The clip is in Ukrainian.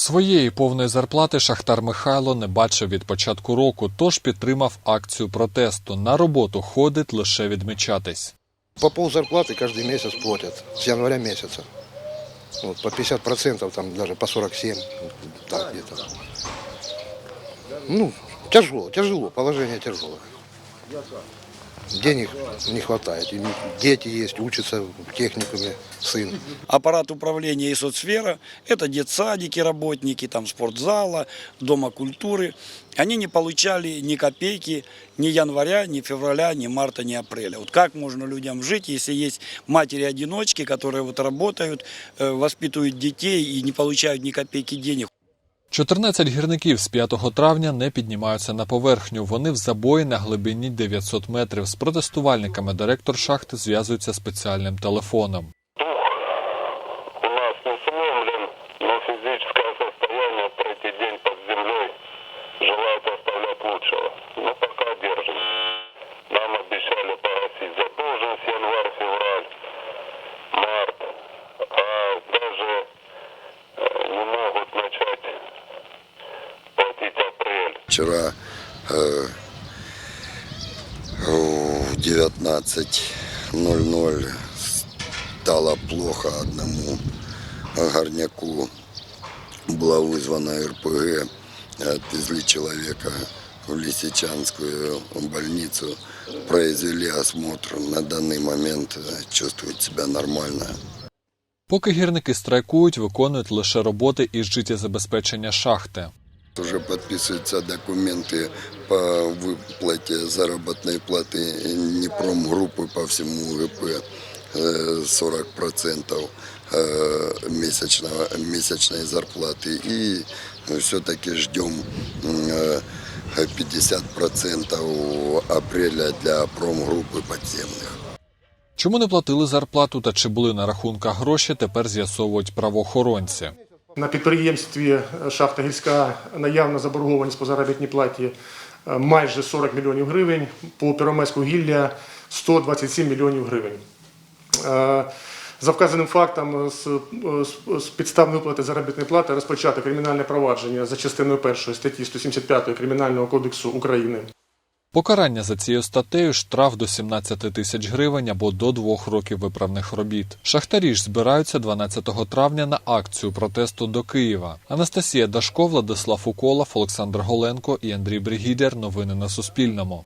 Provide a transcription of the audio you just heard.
Своєї повної зарплати Шахтар Михайло не бачив від початку року, тож підтримав акцію протесту. На роботу ходить лише відмічатись. По пол зарплаты каждый месяц платят, с января месяца. Вот, по 50%, там даже по 47, так где-то. Ну, тяжело, тяжело, положение тяжелое. Денег не хватает. Дети есть, учатся в техникуме, сын. аппарат управления и соцсфера, это детсадики, работники там, спортзала, дома культуры, они не получали ни копейки ни января, ни февраля, ни марта, ни апреля. Вот как можно людям жить, если есть матери-одиночки, которые вот работают, э, воспитывают детей и не получают ни копейки денег. 14 гірників з 5 травня не піднімаються на поверхню. Вони в забої на глибині 900 метрів. З протестувальниками директор шахти зв'язується спеціальним телефоном. апрель. Вчера э, в 19.00 стало плохо одному горняку. Была вызвана РПГ, отвезли человека в Лисичанскую больницу, произвели осмотр. На данный момент э, чувствует себя нормально. Поки гірники страйкують, виконують лише роботи із життєзабезпечення шахти. Уже подписываются документы по выплате заработной платы Днепромгруппы по всему УГП э, 40% э, месячного, месячной зарплаты. И все-таки ждем э, 50% апреля для промгруппы подземных. Чому не платили зарплату та чи були на рахунках гроші, тепер з'ясовують правоохоронці. На підприємстві шахта гірська наявна заборгованість по заробітній платі е, майже 40 мільйонів гривень, по Первомайську гілля 127 мільйонів гривень. Е, За вказаним фактом з, підстав виплати заробітної плати розпочато кримінальне провадження за частиною першої статті 175 Кримінального кодексу України. Покарання за цією статтею штраф до 17 тисяч гривень або до двох років виправних робіт. Шахтарі ж збираються 12 травня на акцію протесту до Києва. Анастасія Дашко, Владислав Уколов, Олександр Голенко і Андрій Бригідер. Новини на Суспільному.